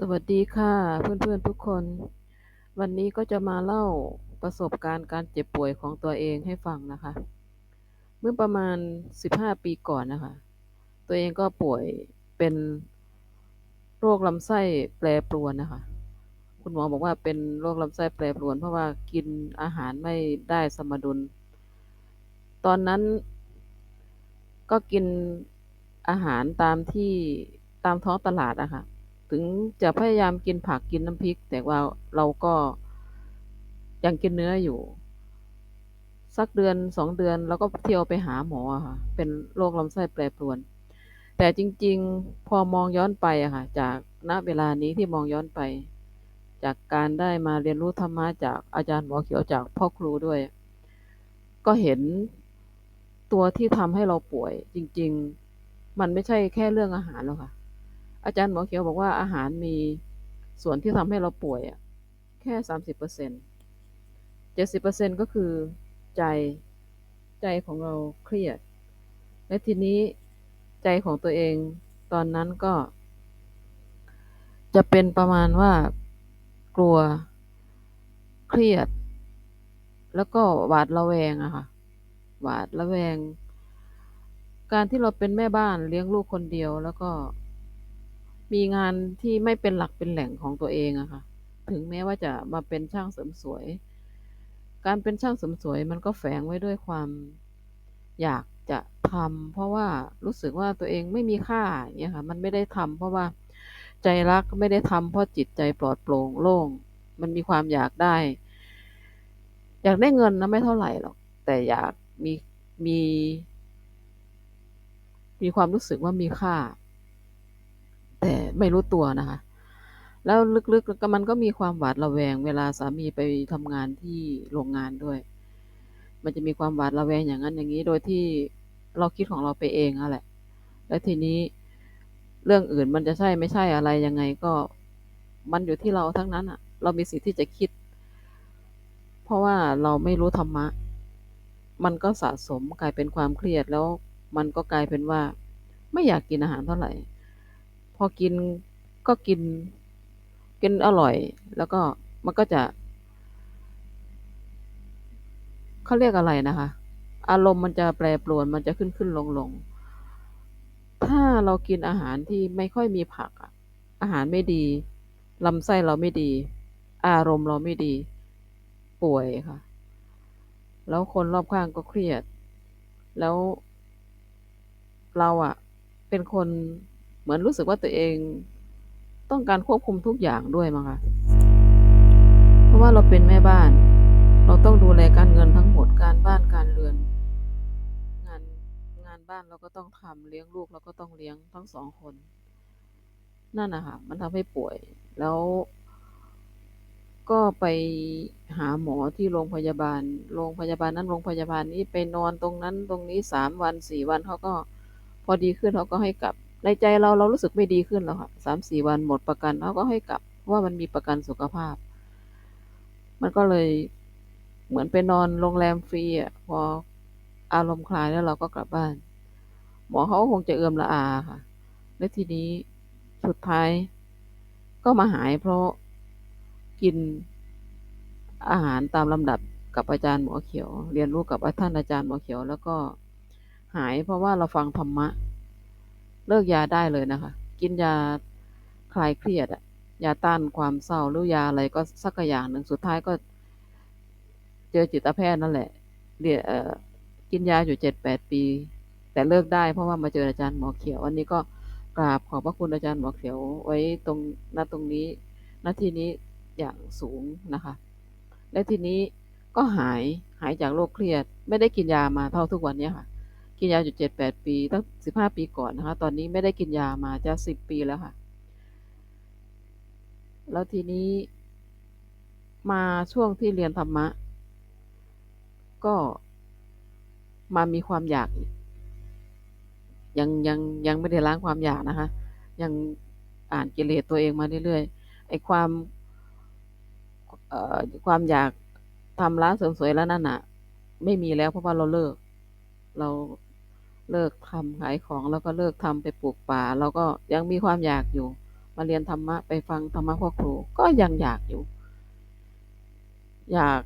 สวัสดีค่ะเพื่อนๆทุกคน วันนี้ก็จะมาเล่าประสบการณ์การเจ็บป่วยของตัวเองให้ฟังนะคะ เมื่อประมาณ 15 ปีก่อนนะคะ ตัวเองก็ป่วยเป็นโรคลำไส้แปรปรวนนะคะ คุณหมอบอกว่าเป็นโรคลำไส้แปรปรวน เพราะว่ากินอาหารไม่ได้สมดุล ตอนนั้นก็กินอาหารตามที่ตามท้องตลาดอะค่ะ ถึงจะพยายามกินผักกินน้ำพริก แต่ว่าเราก็ยังกินเนื้ออยู่ สักเดือนสองเดือนเราก็เที่ยวไปหาหมอค่ะเป็นโรคลำไส้แปรปรวน แต่จริง ๆ พอมองย้อนไปอะค่ะ จากณเวลานี้ที่มองย้อนไป จากการได้มาเรียนรู้ธรรมะจากอาจารย์หมอเขียวจากพ่อครูด้วย ก็เห็นตัวที่ทำให้เราป่วย จริง ๆ มันไม่ใช่แค่เรื่องอาหารหรอกค่ะ อาจารย์หมอเขียวบอกว่าอาหารมีส่วนที่ทำให้เราป่วยอะแค่สามสิบเปอร์เซ็นต์เจ็ดสิบเปอร์เซ็นก็คือใจใจของเราเครียด และทีนี้ใจของตัวเองตอนนั้นก็ จะเป็นประมาณว่ากลัวเครียด แล้วก็หวาดระแวงอะค่ะหวาดระแวง การที่เราเป็นแม่บ้านเลี้ยงลูกคนเดียวแล้วก็ มีงานที่ไม่เป็นหลักเป็นแหล่งของตัวเองอะค่ะ ถึงแม้ว่าจะมาเป็นช่างเสริมสวย การเป็นช่างเสริมสวยมันก็แฝงไว้ด้วยความอยากจะทำเพราะว่ารู้สึกว่าตัวเองไม่มีค่าเงี้ยค่ะ มันไม่ได้ทำเพราะว่าใจรักไม่ได้ทำเพราะจิตใจปลอดโปร่งโล่ง มันมีความอยากได้ อยากได้เงินนะไม่เท่าไหร่หรอก แต่อยากมีมี มีความรู้สึกว่ามีค่า แต่ไม่รู้ตัวนะคะ แล้วลึกๆก็มันก็มีความหวาดระแวง เวลาสามีไปทำงานที่โรงงานด้วย มันจะมีความหวาดระแวงอย่างนั้นอย่างนี้ โดยที่เราคิดของเราไปเองอะแหละ แล้วทีนี้เรื่องอื่นมันจะใช่ไม่ใช่อะไรยังไงก็มันอยู่ที่เราทั้งนั้นอะเรามีสิทธิ์ที่จะคิด เพราะว่าเราไม่รู้ธรรมะ มันก็สะสมกลายเป็นความเครียดแล้วมันก็กลายเป็นว่า ไม่อยากกินอาหารเท่าไหร่ พอกินก็กิน กินอร่อย แล้วก็มันก็จะเขาเรียกอะไรนะคะ อารมณ์มันจะแปรปรวนมันจะขึ้นขึ้นลงลงถ้าเรากินอาหารที่ไม่ค่อยมีผักอาหารไม่ดีลำไส้เราไม่ดี อารมณ์เราไม่ดี ป่วยค่ะ แล้วคนรอบข้างก็เครียด แล้วเราอะเป็นคน เหมือนรู้สึกว่าตัวเองต้องการควบคุมทุกอย่างด้วยมั้งคะเพราะว่าเราเป็นแม่บ้าน เราต้องดูแลการเงินทั้งหมดการบ้านการเรือน งานงานบ้านเราก็ต้องทำเลี้ยงลูกเราก็ต้องเลี้ยงทั้งสองคน นั่นนะคะมันทำให้ป่วย แล้วก็ไปหาหมอที่โรงพยาบาล โรงพยาบาลนั้นโรงพยาบาลนี้ไปนอนตรงนั้นตรงนี้สามวันสี่วันเขาก็พอดีขึ้นเขาก็ให้กลับ ในใจเราเรารู้สึกไม่ดีขึ้นแล้วค่ะสามสี่วันหมดประกันเขาก็ให้กลับว่ามันมีประกันสุขภาพ มันก็เลยเหมือนไปนอนโรงแรมฟรีอะพออารมณ์คลายแล้วเราก็กลับบ้าน หมอเขาคงจะเอือมละอาค่ะ และทีนี้สุดท้าย ก็มาหายเพราะกินอาหารตามลำดับกับอาจารย์หมอเขียว เรียนรู้กับท่านอาจารย์หมอเขียว แล้วก็หายเพราะว่าเราฟังธรรมะ เลิกยาได้เลยนะคะ กินยาคลายเครียดอะยาต้านความเศร้าหรือยาอะไรก็สักอย่างหนึ่งสุดท้ายก็ เจอจิตแพทย์นั่นแหละเรียกินยาอยู่เจ็ดแปดปี แต่เลิกได้เพราะว่ามาเจออาจารย์หมอเขียว อันนี้ก็กราบขอบพระคุณอาจารย์หมอเขียว ไว้ตรงณตรงนี้ณที่นี้อย่างสูงนะคะ และทีนี้ก็หายหายจากโรคเครียด ไม่ได้กินยามาเท่าทุกวันนี้ค่ะ กินยาอยู่เจ็ดแปดปีตั้งสิบห้าปีก่อนนะคะ ตอนนี้ไม่ได้กินยามาจะสิบปีแล้วค่ะ แล้วทีนี้มาช่วงที่เรียนธรรมะ ก็มามีความอยาก ยังยังยังไม่ได้ล้างความอยากนะคะ ยังอ่านกิเลสตัวเองมาเรื่อยๆไอ้ความความอยากทำร้านเสริมสวยแล้วนั่นน่ะ ไม่มีแล้วเพราะว่าเราเลิก เรา เลิกทำขายของแล้วก็เลิกทำไปปลูกป่า เราก็ยังมีความอยากอยู่ มาเรียนธรรมะไปฟังธรรมะพ่อครูก็ยังอยากอยู่ อยาก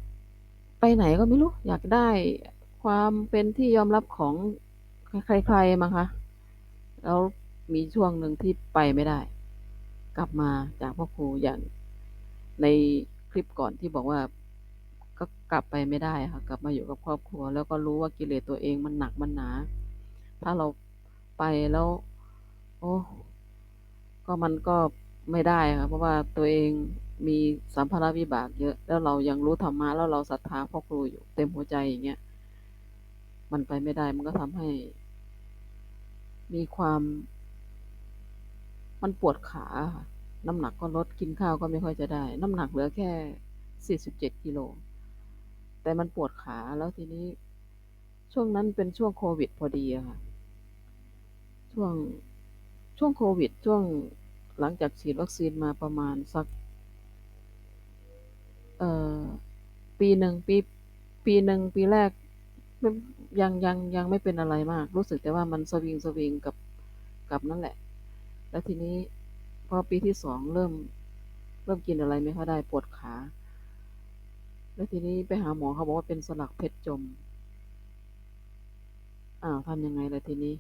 ไปไหนก็ไม่รู้ อยากได้ความเป็นที่ยอมรับของใครๆมั้งคะแล้วมีช่วงหนึ่งที่ไปไม่ได้ กลับมาจากพ่อครูอย่างในคลิปก่อนที่บอกว่าก็กลับไปไม่ได้ค่ะ กลับมาอยู่กับครอบครัว แล้วก็รู้ว่ากิเลสตัวเองมันหนักมันหนา ถ้าเราไปแล้ว โอ้ก็มันก็ไม่ได้ค่ะเพราะว่าตัวเองมีสัมภาระวิบากเยอะ แล้วเรายังรู้ธรรมะแล้วเราศรัทธาพ่อครูอยู่เต็มหัวใจอย่างเงี้ยมันไปไม่ได้มันก็ทำให้ มีความ มันปวดขาค่ะน้ำหนักก็ลดกินข้าวก็ไม่ค่อยจะได้ น้ำหนักเหลือแค่47กิโลแต่มันปวดขาแล้วทีนี้ ช่วงนั้นเป็นช่วงโควิดพอดีอะค่ะ ช่วง ช่วงโควิด ช่วงหลังจากฉีดวัคซีนมาประมาณสัก เอ่อ ปีหนึ่งปี ปีหนึ่งปีแรกยังยังยังไม่เป็นอะไรมาก รู้สึกแต่ว่ามันสวิงๆกับกับนั่นแหละ แล้วทีนี้พอปีที่2เริ่ม เริ่มกินอะไรไม่ค่อยได้ปวดขา แล้วทีนี้ไปหาหมอเขาบอกว่าเป็นสลักเพชรจม อ้าวทำยังไงล่ะทีนี้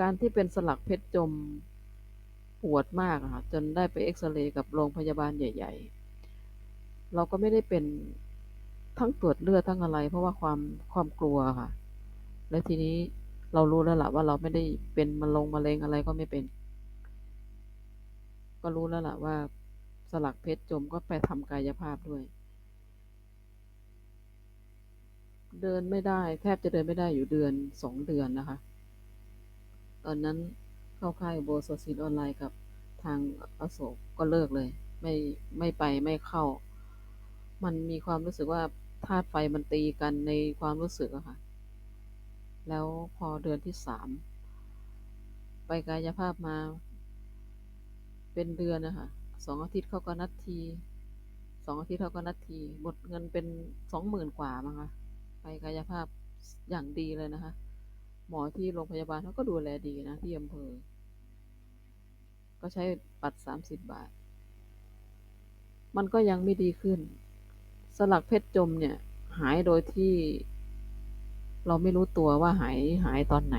การที่เป็นสลักเพชรจมปวดมากค่ะจนได้ไปเอกซเรย์กับโรงพยาบาลใหญ่ ๆ เราก็ไม่ได้เป็นทั้งตรวจเลือดทั้งอะไร เพราะว่าความความกลัวค่ะ แล้วทีนี้เรารู้แล้วล่ะว่าเราไม่ได้เป็นมะลงมะเร็งอะไรก็ไม่เป็น ก็รู้แล้วล่ะว่าสลักเพชรจมก็ไปทำกายภาพด้วย เดินไม่ได้ แทบจะเดินไม่ได้อยู่เดือน2เดือนนะคะ ตอนนั้นเข้าค่ายโบสถศีลออนไลน์กับทางอโศกก็เลิกเลย ไม่ไม่ไปไม่เข้า มันมีความรู้สึกว่าธาตุไฟมันตีกันในความรู้สึกอะค่ะ แล้วพอเดือนที่3ไปกายภาพมา เป็นเดือนอะค่ะ2องอาทิตย์เขาก็นัดที2องอาทิตย์เขาก็นัดทีหมดเงินเป็น20,000กว่ามั้งคะไปกายภาพอย่างดีเลยนะคะ หมอที่โรงพยาบาลเขาก็ดูแลดีนะที่อำเภอ ก็ใช้บัตร30บบาท มันก็ยังไม่ดีขึ้น สลักเพชรจมเนี่ย หายโดยที่ เราไม่รู้ตัวว่าหายหายตอนไหน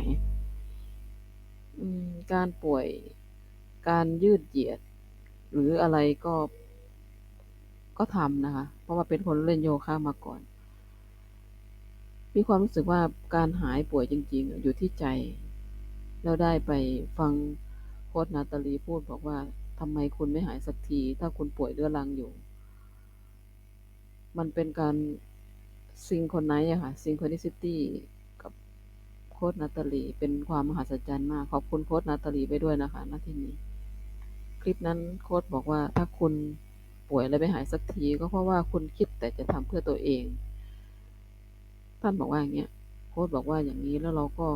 การป่วย การยืดเหยียด หรืออะไรก็ก็ทำนะคะ เพราะว่าเป็นคนเล่นโยคะมาก่อน มีความรู้สึกว่าการหายป่วยจริง ๆ อยู่ที่ใจแล้วได้ไปฟังโคชนาตาลีพูดบอกว่าทำไมคุณไม่หายสักที ถ้าคุณป่วยเรื้อรังอยู่ มันเป็นการ synchronize อะค่ะ synchronicity กับโคชนาตาลี เป็นความมหัศจรรย์มาก ขอบคุณโคชนาตาลีไปด้วยนะคะณที่นี้ คลิปนั้นโคชบอกว่าถ้าคุณป่วยแล้วไม่หายสักที ก็เพราะว่าคุณคิดแต่จะทำเพื่อตัวเอง ท่านบอกว่าอย่างเงี้ยโคชบอกว่าอย่างงี้แล้วเราก็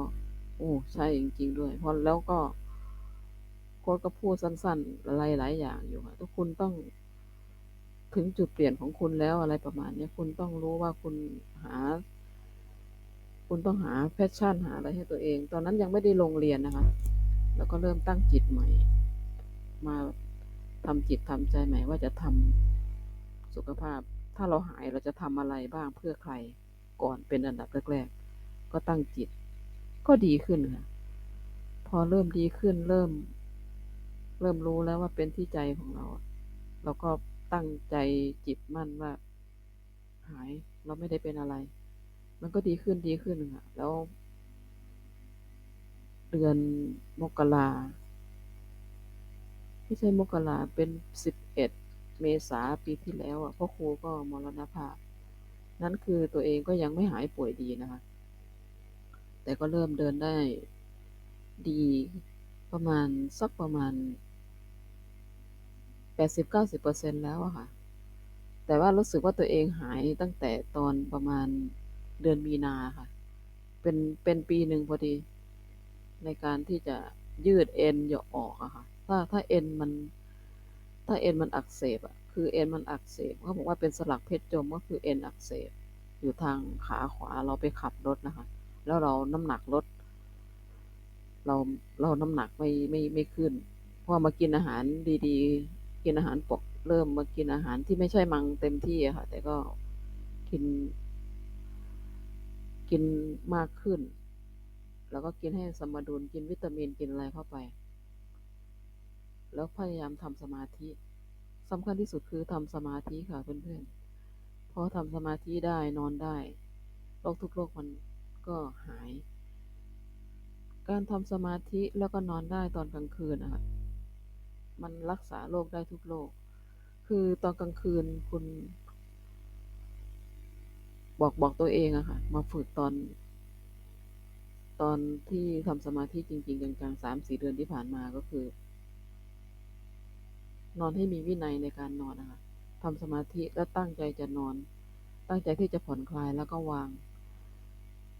โอ้ใช่จริง ๆ ด้วย เพอแล้วก็ โคชก็พูดสั้นๆหลายๆอย่างอยู่ค่ะถ้าคุณต้อง ถึงจุดเปลี่ยนของคุณแล้วอะไรประมาณเนี้ยคุณต้องรู้ว่าคุณหา คุณต้องหา passion หาอะไรให้ตัวเอง ตอนนั้นยังไม่ได้ลงเรียนนะคะ แล้วก็เริ่มตั้งจิตใหม่ มาทำจิตทำใจใหม่ว่าจะทำสุขภาพ ถ้าเราหายเราจะทำอะไรบ้างเพื่อใคร ก่อนเป็นอันดับแรกๆ ก็ตั้งจิต ก็ดีขึ้นค่ะ พอเริ่มดีขึ้นเริ่ม เริ่มรู้แล้วว่าเป็นที่ใจของเรา เราก็ตั้งใจจิตมั่นว่า หายเราไม่ได้เป็นอะไร มันก็ดีขึ้นดีขึ้นค่ะ แล้ว เดือนมกราไม่ใช่มกราเป็น11เอ็ดเมษาปีที่แล้วอะพ่อครูก็มรณภาพ นั่นคือตัวเองก็ยังไม่หายป่วยดีนะคะ แต่ก็เริ่มเดินได้ดีประมาณสักประมาณ 80-90%แล้วอะค่ะ แต่ว่ารู้สึกว่าตัวเองหายตั้งแต่ตอนประมาณเดือนมีนาค่ะ เป็นเป็นปีหนึ่งพอดี ในการที่จะยืดเอ็นยออกอะค่ะ ถ้าถ้าเอ็นมัน ถ้าเอ็นมันอักเสบอะ คือเอ็นมันอักเสบเขาบอกว่าเป็นสลักเพชรจมก็คือเอ็นอักเสบอยู่ทางขาขวาเราไปขับรถนะคะ แล้วเราน้ำหนักลดเราเราน้ำหนักไม่ไม่ไม่ขึ้นพอมากินอาหารดีๆ กินอาหารปกเริ่มมากินอาหารที่ไม่ใช่มังเต็มที่ค่ะ แต่ก็กิน กินมากขึ้น แล้วก็กินให้สมดุลกินวิตามินกินอะไรเข้าไป แล้วพยายามทำสมาธิ สำคัญที่สุดคือทำสมาธิค่ะเพื่อนๆพอทำสมาธิได้นอนได้โรคทุกโรคมันก็หาย การทำสมาธิแล้วก็นอนได้ตอนกลางคืนอะค่ะมันรักษาโรคได้ทุกโรค คือตอนกลางคืนคุณ บอกบอกตัวเองอะค่ะ มาฝึกตอน ตอนที่ทำสมาธิจริง ๆ จังๆ3-4เดือนที่ผ่านมาก็คือ นอนให้มีวินัยในการนอนอะค่ะทำสมาธิแล้วตั้งใจจะนอน ตั้งใจที่จะผ่อนคลายแล้วก็วาง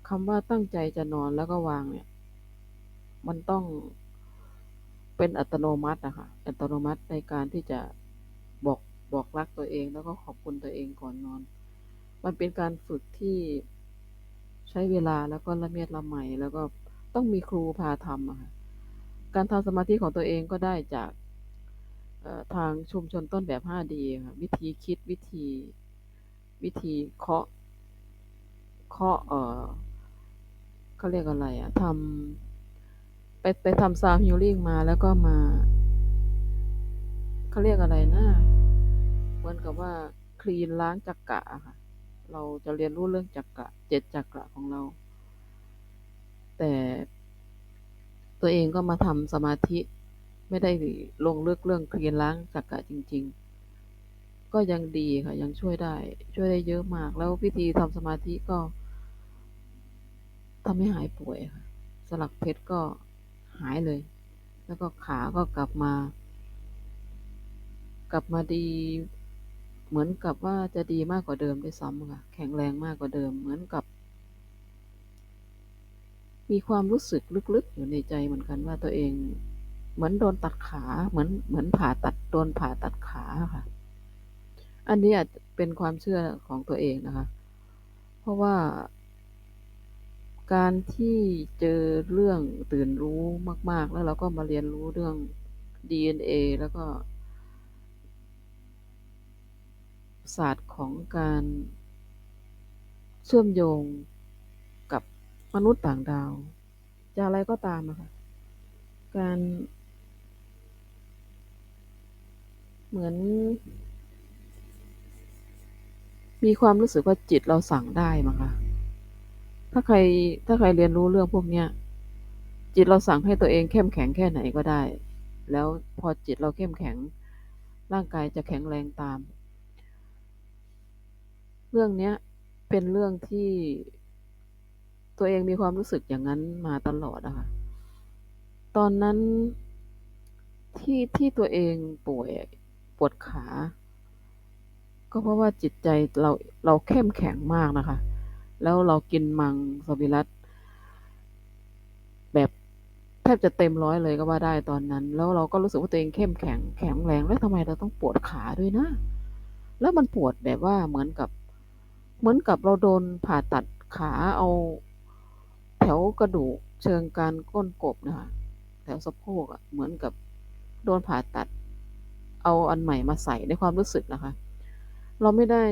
คำว่าตั้งใจจะนอนแล้วก็วางเนี่ย มันต้องเป็นอัตโนมัติอะคะอัตโนมัติในการที่จะบอกบอกรักตัวเองแล้วก็ขอบคุณตัวเองก่อนนอน มันเป็นการฝึกที่ใช้เวลาแล้วก็ละเมียดละไมแล้วก็ต้องมีครูพาทำอะค่ะ การทำสมาธิของตัวเองก็ได้จาก ทางชุมชนต้นแบบ 5D ค่ะวิธีคิดวิธีวิธีเคาะเคาะเออเขาเรียกอะไรอะทำไปไปทำ Sound Healing มาแล้วก็มาเขาเรียกอะไรนะเหมือนกับว่าคลีนล้างจักระค่ะ เราจะเรียนรู้เรื่องจักระ7จักระของเรา แต่ตัวเองก็มาทำสมาธิ ไม่ได้ลงลึกเรื่องคลียนล้างจักระจริง ๆ ก็ยังดีค่ะ ยังช่วยได้ ช่วยได้เยอะมาก แล้ววิธีทำสมาธิก็ทำให้หายป่วยค่ะ สลักเพชรก็หายเลย แล้วก็ขาก็กลับมา กลับมาดี เหมือนกับว่าจะดีมากกว่าเดิมด้วยซ้ำค่ะ แข็งแรงมากกว่าเดิม เหมือนกับ มีความรู้สึกลึกๆ อยู่ในใจเหมือนกันว่าตัวเอง เหมือนโดนตัดขา เหมือนเหมือนผ่าตัดโดนผ่าตัดขาค่ะ อันนี้อาจจะเป็นความเชื่อของตัวเองนะคะ เพราะว่า การที่เจอเรื่องตื่นรู้มาก ๆ แล้วเราก็มาเรียนรู้เรื่อง DNA แล้วก็ ศาสตร์ของการเชื่อมโยงกับมนุษย์ต่างดาว จะอะไรก็ตามอะค่ะการ เหมือน มีความรู้สึกว่าจิตเราสั่งได้มั้งคะถ้าใครถ้าใครเรียนรู้เรื่องพวกเนี้ย จิตเราสั่งให้ตัวเองเข้มแข็งแค่ไหนก็ได้ แล้วพอจิตเราเข้มแข็ง ร่างกายจะแข็งแรงตาม เรื่องเนี้ยเป็นเรื่องที่ตัวเองมีความรู้สึกอย่างนั้นมาตลอดอะค่ะ ตอนนั้นที่ที่ตัวเองป่วย ปวดขา ก็เพราะว่าจิตใจเราเราเข้มแข็งมากนะคะ แล้วเรากินมังสวิรัติแบบแทบจะเต็มร้อยเลยก็ว่าได้ตอนนั้น แล้วเราก็รู้สึกว่าตัวเองเข้มแข็งแข็งแรงแล้วทำไมเราต้องปวดขาด้วยนะ แล้วมันปวดแบบว่าเหมือนกับ เหมือนกับเราโดนผ่าตัดขาเอาแถวกระดูกเชิงกรานก้นกบนะคะแถวสะโพกอะเหมือนกับโดนผ่าตัด เอาอันใหม่มาใส่ในความรู้สึกนะคะ เราไม่ได้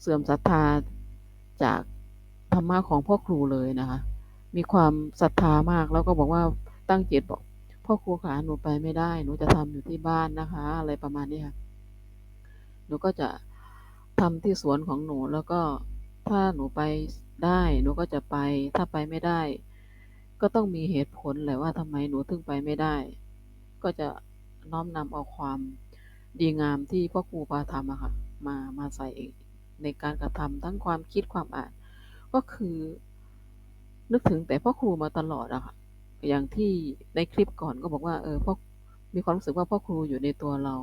เสื่อมศรัทธาจากธรรมะของพ่อครูเลยนะคะ มีความศรัทธามากแล้วก็บอกว่าตั้งจิตบอก"พ่อครูขาหนูไปไม่ได้ หนูจะทำอยู่ที่บ้านนะคะ"อะไรประมาณนี้ค่ะ หนูก็จะทำที่สวนของหนูแล้วก็ถ้าหนูไปได้หนูก็จะไป ถ้าไปไม่ได้ ก็ต้องมีเหตุผลแหละว่าทำไมหนูถึงไปไม่ได้ ก็จะ น้อมนำเอาความดีงามที่พ่อครูพาทำอะค่ะมามาใส่ในการกระทำทั้งความคิดความอ่าน ก็คือ นึกถึงแต่พ่อครูมาตลอดอะค่ะอย่างที่ในคลิปก่อนก็บอกว่า เออพ่อมีความรู้สึกว่าพ่อครูอยู่ในตัวเรา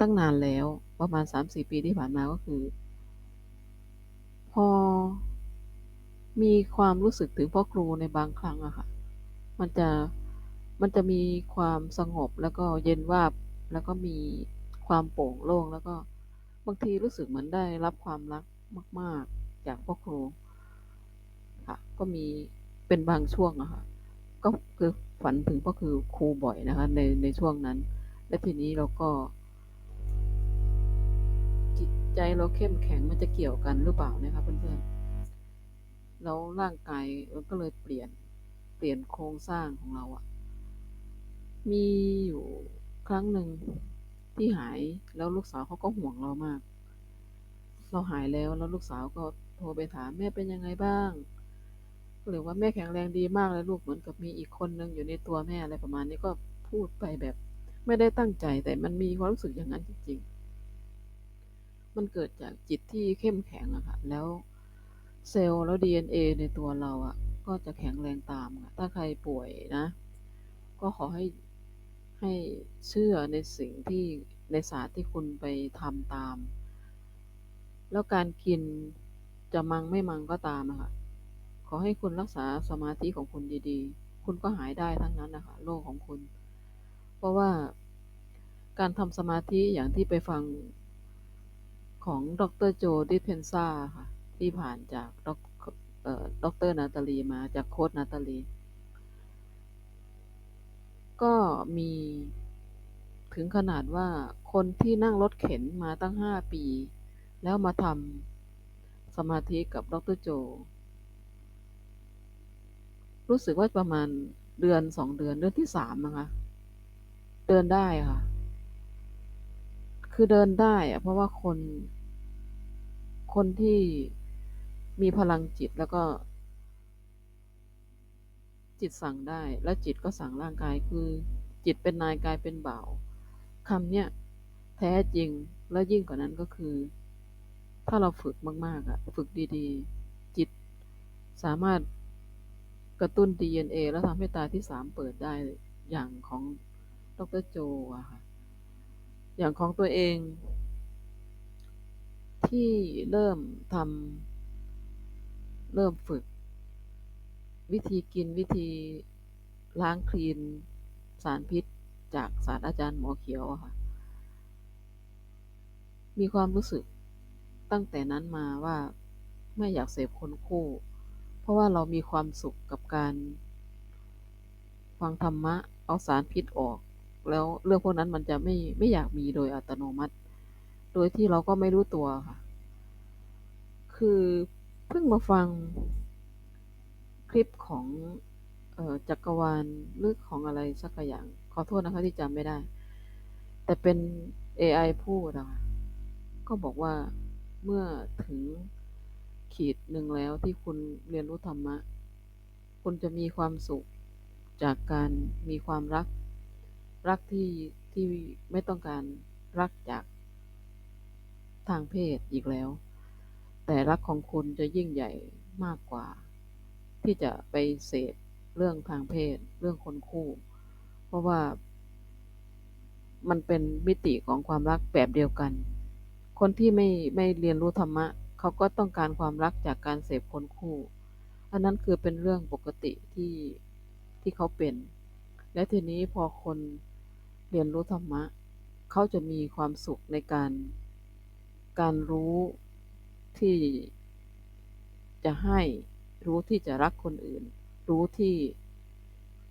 ตั้งนานแล้วประมาณ3-4ปีที่ผ่านมาก็คือ พอมีความรู้สึกถึงพ่อครูในบางครั้งอะค่ะ มันจะ มันจะมีความสงบแล้วก็เย็นวาบ แล้วก็มีความโปร่งโล่งแล้วก็บางทีรู้สึกเหมือนได้รับความรักมาก ๆ จากพ่อครูค่ะ ก็มีเป็นบางช่วงอะค่ะก็ก็คือฝันถึงก็คือครูบ่อยนะคะ ในในช่วงนั้น และทีนี้เราก็ จิตใจเราเข้มแข็งมันจะเกี่ยวกันหรือเปล่านะคะเพื่อนๆแล้วร่างกายมันก็เลยเปลี่ยนเปลี่ยนโครงสร้างของเราอะ มีอยู่ครั้งหนึ่งที่หายแล้วลูกสาวเขาก็ห่วงเรามาก เราหายแล้วแล้วลูกสาวก็โทรไปถามแม่เป็นยังไงบ้างก็เลยว่าแม่แข็งแรงดีมากเลยลูกเหมือนกับมีอีกคนนึงอยู่ในตัวแม่อะไรประมาณนี้ก็พูดไปแบบ ไม่ได้ตั้งใจแต่มันมีความรู้สึกอย่างนั้นจริง ๆ มันเกิดจากจิตที่เข้มแข็งอะค่ะแล้วเซลล์แล้ว DNA ในตัวเราอะก็จะแข็งแรงตามค่ะถ้าใครป่วยนะ ก็ขอให้ ให้เชื่อในสิ่งที่ในศาสตร์ที่คุณไปทำตาม แล้วการกินจะมังไม่มังก็ตามอะค่ะขอให้คุณรักษาสมาธิของคุณดีๆ คุณก็หายได้ทั้งนั้นนะคะโรคของคุณ เพราะว่าการทำสมาธิอย่างที่ไปฟังของดรโจดิเพนซาค่ะที่ผ่านจากดอกเอ่อดรนาตาลีมาจากโค้ดนาตาลี ก็มีถึงขนาดว่าคนที่นั่งรถเข็นมาตั้งห้าปี แล้วมาทำสมาธิกับดรโจ รู้สึกว่าประมาณเดือนสองเดือนเดือนที่สามนะคะ เดินได้ค่ะ คือเดินได้อะเพราะว่าคน คนที่มีพลังจิตแล้วก็ จิตสั่งได้ แล้วจิตก็สั่งร่างกายคือ จิตเป็นนายกายเป็นบ่าวคำเนี้ยแท้จริงแล้วยิ่งกว่านั้นก็คือ ถ้าเราฝึกมากๆอะฝึกดีๆ จิตสามารถกระตุ้น DNA แล้วทำให้ตาที่สามเปิดได้อย่างของดรโจอะค่ะอย่างของตัวเอง ที่เริ่มทำเริ่มฝึก วิธีกินวิธีล้างคลีนสารพิษจากศาสตราจารย์หมอเขียวอะค่ะ มีความรู้สึกตั้งแต่นั้นมาว่าไม่อยากเสพคนคู่ เพราะว่าเรามีความสุขกับการฟังธรรมะ เอาสารพิษออก แล้วเรื่องพวกนั้นมันจะไม่ไม่อยากมีโดยอัตโนมัติ โดยที่เราก็ไม่รู้ตัวค่ะ คือเพิ่งมาฟัง คลิปของออจักรวาลหรือของอะไรสักอย่าง ขอโทษนะคะที่จำไม่ได้ แต่เป็น AI พูดอะก็บอกว่าเมื่อถึงขีดหนึ่งแล้วที่คุณเรียนรู้ธรรมะ คุณจะมีความสุขจากการมีความรัก รักที่ที่ไม่ต้องการรักจากทางเพศอีกแล้ว แต่รักของคุณจะยิ่งใหญ่มากกว่า ที่จะไปเสพเรื่องทางเพศ เรื่องคนคู่ เพราะว่ามันเป็นมิติของความรักแบบเดียวกัน คนที่ไม่ไม่เรียนรู้ธรรมะ เขาก็ต้องการความรักจากการเสพคนคู่ อันนั้นคือเป็นเรื่องปกติที่ที่เขาเป็น และทีนี้พอคนเรียนรู้ธรรมะ เขาจะมีความสุขในการ การรู้ที่จะให้ รู้ที่จะรักคนอื่น รู้ที่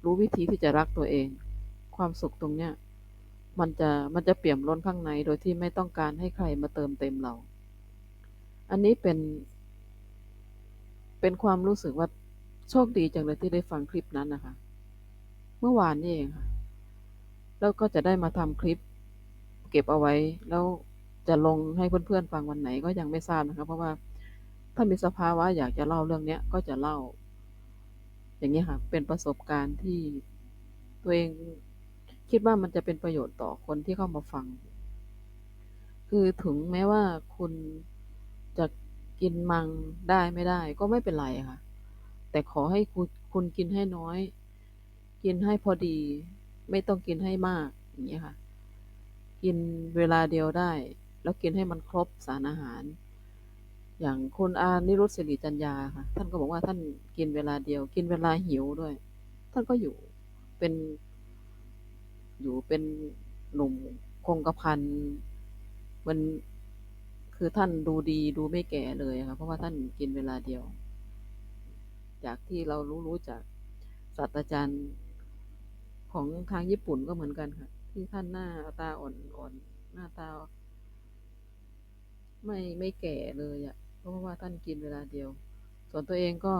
รู้วิธีที่จะรักตัวเอง ความสุขตรงเนี้ย มันจะมันจะเปี่ยมล้นข้างในโดยที่ไม่ต้องการให้ใครมาเติมเต็มเรา อันนี้เป็น เป็นความรู้สึกว่าโชคดีจังเลยที่ได้ฟังคลิปนั้นนะคะ เมื่อวานนี่เองค่ะ แล้วก็จะได้มาทำคลิป เก็บเอาไว้ แล้วจะลงให้เพื่อนๆฟังวันไหนก็ยังไม่ทราบนะคะ เพราะว่า ถ้ามีสภาวะอยากจะเล่าเรื่องเนี้ยก็จะเล่า อย่างนี้ค่ะ เป็นประสบการณ์ที่ตัวเองคิดว่ามันจะเป็นประโยชน์ต่อคนที่เข้ามาฟัง คือถึงแม้ว่าคุณจะกินมังได้ไม่ได้ ก็ไม่เป็นไรค่ะ แต่ขอให้คุณคุณกินให้น้อย กินให้พอดี ไม่ต้องกินให้มากอย่างนี้ค่ะ กินเวลาเดียวได้ แล้วกินให้มันครบสารอาหาร อย่างคุณอานิรุตศิริจัญญาค่ะ ท่านก็บอกว่าท่านกินเวลาเดียว กินเวลาหิวด้วย ท่านก็อยู่เป็น อยู่เป็นหนุ่มคงกระพันมันคือท่านดูดีดูไม่แก่เลยค่ะเพราะว่าท่านกินเวลาเดียว จากที่เรารู้รู้จากศาสตราจารย์ของทางญี่ปุ่นก็เหมือนกันค่ะ ที่ท่านหน้าตาอ่อนๆหน้าตา ไม่ไม่แก่เลยอะเพ ราะว่าท่านกินเวลาเดียว ส่วนตัวเองก็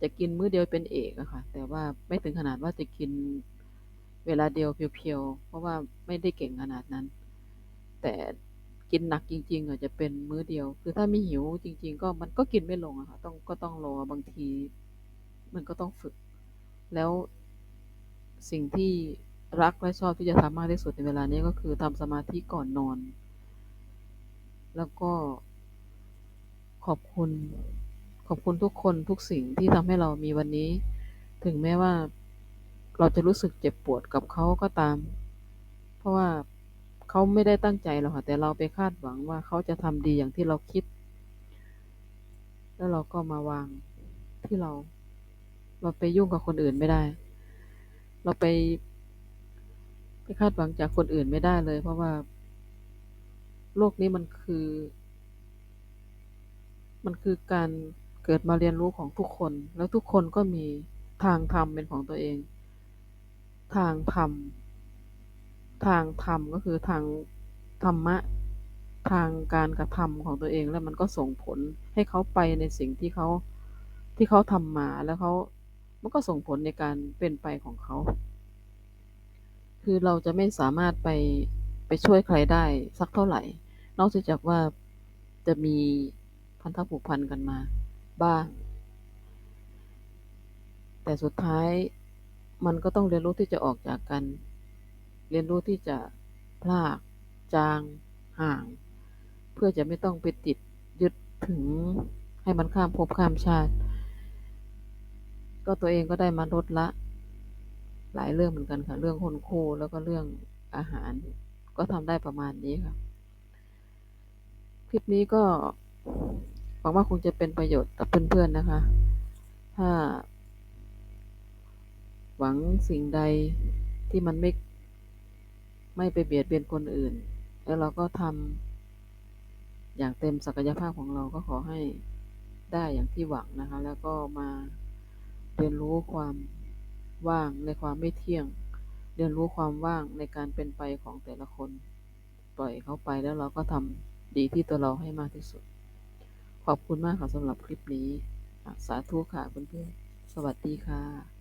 จะกินมื้อเดียวเป็นเอกอะค่ะ แต่ว่าไม่ถึงขนาดว่าจะกินเวลาเดียวเพียวๆ เพราะว่าไม่ได้เก่งขนาดนั้น แต่กินหนักจริงๆอะจะเป็นมื้อเดียว คือถ้าไม่หิวจริง ๆ ก็มันก็กินไม่ลงอะค่ะ ต้องก็ต้องรอบางที มันก็ต้องฝึก แล้วสิ่งที่รักและชอบที่จะทำมากที่สุดในเวลานี้ก็คือทำสมาธิก่อนนอน แล้วก็ ขอบคุณ ขอบคุณทุกคนทุกสิ่งที่ทำให้เรามีวันนี้ ถึงแม้ว่าเราจะรู้สึกเจ็บปวดกับเขาก็ตาม เพราะว่าเขาไม่ได้ตั้งใจหรอกค่ะแต่เราไปคาดหวังว่าเขาจะทำดีอย่างที่เราคิด แล้วเราก็มาวางที่เรา เราไปยุ่งกับคนอื่นไม่ได้ เราไปไปคาดหวังจากคนอื่นไม่ได้เลย เพราะว่า โลกนี้มันคือ มันคือการเกิดมาเรียนรู้ของทุกคน แล้วทุกคนก็มีทางธรรมเป็นของตัวเอง ทางธรรม ทางธรรมก็คือทางธรรมะ ทางการกระทำของตัวเอง แล้วมันก็ส่งผลให้เขาไปในสิ่งที่เขาที่เขาทำมาแล้วเขามันก็ส่งผลในการเป็นไปของเขา คือเราจะไม่สามารถไปไปช่วยใครได้สักเท่าไหร่ นอกจากว่าจะมี พันธะผูกพันกันมาบ้าง แต่สุดท้ายมันก็ต้องเรียนรู้ที่จะออกจากกัน เรียนรู้ที่จะพราก จาง ห่าง เพื่อจะไม่ต้องไปติดยึดถึงให้มันข้ามภพข้ามชาติ ก็ตัวเองก็ได้มาลดละ หลายเรื่องเหมือนกันค่ะ เรื่องคนคู่แล้วก็เรื่องอาหาร ก็ทำได้ประมาณนี้ค่ะ คลิปนี้ก็ วังว่าคงจะเป็นประโยชน์กับเพื่อนๆนะคะ ถ้า หวังสิ่งใดที่มันไม่ไม่ไปเบียดเบียนคนอื่น แล้วเราก็ทำอย่างเต็มศักยภาพของเราก็ขอให้ได้อย่างที่หวังนะคะ แล้วก็มาเรียนรู้ความว่างในความไม่เที่ยง เรียนรู้ความว่างในการเป็นไปของแต่ละคน ปล่อยเขาไปแล้วเราก็ทำดีที่ตัวเราให้มากที่สุด ขอบคุณมากค่ะสำหรับคลิปนี้ สาธุค่ะเพื่อนๆ สวัสดีค่ะ